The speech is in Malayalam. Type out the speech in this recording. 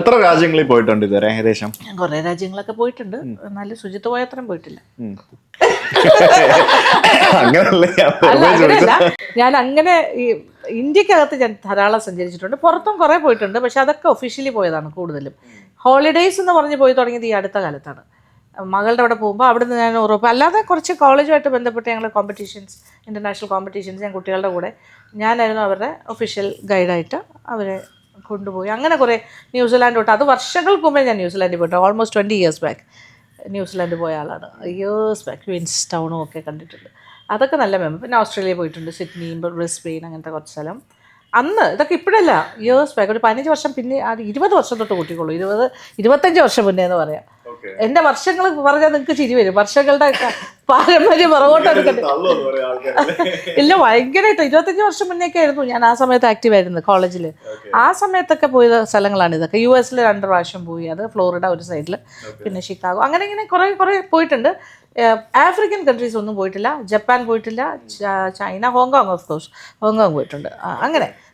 എത്ര രാജ്യങ്ങളിൽ പോയിട്ടുണ്ട് ഇതുവരെ ഏകദേശം? ഞാൻ കുറേ രാജ്യങ്ങളൊക്കെ പോയിട്ടുണ്ട്. നല്ല ശുചിത്വമായ അത്രയും പോയിട്ടില്ല. അങ്ങനല്ലേ? ഞാൻ അല്ല വെറുതെ ചോദിച്ചത്. അങ്ങനെയല്ല ഞാൻ അങ്ങനെ ഈ ഇന്ത്യക്കകത്ത് ഞാൻ ധാരാളം സഞ്ചരിച്ചിട്ടുണ്ട്. പുറത്തും കുറെ പോയിട്ടുണ്ട്. പക്ഷെ അതൊക്കെ ഒഫീഷ്യലി പോയതാണ് കൂടുതലും. ഹോളിഡേയ്സ് എന്ന് പറഞ്ഞ് പോയി തുടങ്ങിയത് ഈ അടുത്ത കാലത്താണ്. മകളുടെ അവിടെ പോകുമ്പോൾ അവിടെ നിന്ന് ഞാൻ ഉറപ്പ്. അല്ലാതെ കുറച്ച് കോളേജുമായിട്ട് ബന്ധപ്പെട്ട് ഞങ്ങൾ കോമ്പറ്റീഷൻസ് ഇന്റർനാഷണൽ കോമ്പറ്റീഷൻസ് ഞാൻ കുട്ടികളുടെ കൂടെ ഞാനായിരുന്നു അവരുടെ ഒഫീഷ്യൽ ഗൈഡായിട്ട് അവരെ കൊണ്ടുപോയി. അങ്ങനെ കുറേ ന്യൂസിലാൻഡ് തൊട്ട് അത് വർഷങ്ങൾക്ക് മുമ്പേ ഞാൻ ന്യൂസിലാൻഡിൽ പോയിട്ട് almost twenty years back New Zealand പോയ ആളാണ്. ഇയേഴ്സ് ബാക്ക് ക്വീൻസ് ടൗണും ഒക്കെ കണ്ടിട്ടുണ്ട്. അതൊക്കെ നല്ല മെമ്മറി പിന്നെ ഓസ്ട്രേലിയ പോയിട്ടുണ്ട്. സിഡ്നി ബ്രിസ്ബെയിൻ അങ്ങനത്തെ കുറച്ച് സ്ഥലം. അന്ന് ഇതൊക്കെ ഇപ്പോഴല്ല. ഇയേഴ്സ് ബാക്ക് ഒരു പതിനഞ്ച് വർഷം പിന്നെ അത് ഇരുപത് വർഷം തൊട്ട് കൂട്ടിക്കോളൂ. ഇരുപത് ഇരുപത്തഞ്ച് വർഷം മുന്നേ എന്ന് പറയാം. എന്റെ വർഷങ്ങൾ പറഞ്ഞാൽ നിങ്ങൾക്ക് ചിരി വരും. വർഷങ്ങളുടെ പാരമ്പര്യം പുറകോട്ട് എടുക്കട്ടെ. ഇല്ല ഭയങ്കരമായിട്ട് ഇരുപത്തഞ്ച് വർഷം മുന്നേക്കെ ആയിരുന്നു. ഞാൻ ആ സമയത്ത് ആക്റ്റീവ് ആയിരുന്നു കോളേജിൽ ആ സമയത്തൊക്കെ പോയ സ്ഥലങ്ങളാണ് ഇതൊക്കെ. യു എസിൽ രണ്ട് പ്രാവശ്യം പോയി. അത് ഫ്ലോറിഡ ഒരു സൈഡിൽ പിന്നെ ഷിക്കാഗോ അങ്ങനെ ഇങ്ങനെ കുറേ കുറേ പോയിട്ടുണ്ട്. ആഫ്രിക്കൻ കൺട്രീസ് ഒന്നും പോയിട്ടില്ല. ജപ്പാൻ പോയിട്ടില്ല. China Hong Kong of course Hong Kong പോയിട്ടുണ്ട്. അങ്ങനെ.